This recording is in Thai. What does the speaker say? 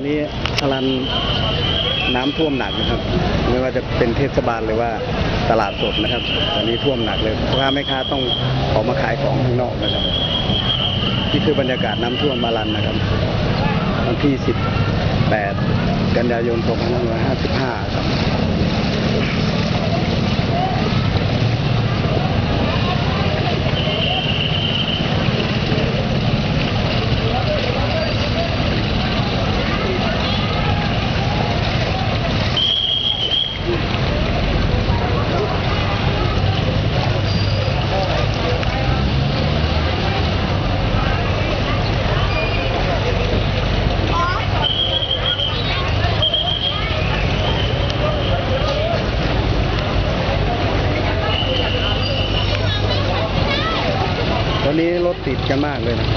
อนนี้พลันน้ำท่วมหนักนะครับ ไม่ว่าจะเป็นเทศบาลหรือว่าตลาดสดนะครับ ตอนนี้ท่วมหนักเลยพ่อค้าแม่ค้าต้องออกมาขายของข้างนอกนะครับนี่คือบรรยากาศน้ำท่วมมาลันนะครับวันที่ 18 กันยายน 2555 ครับ วันนี้รถติดกันมากเลยนะ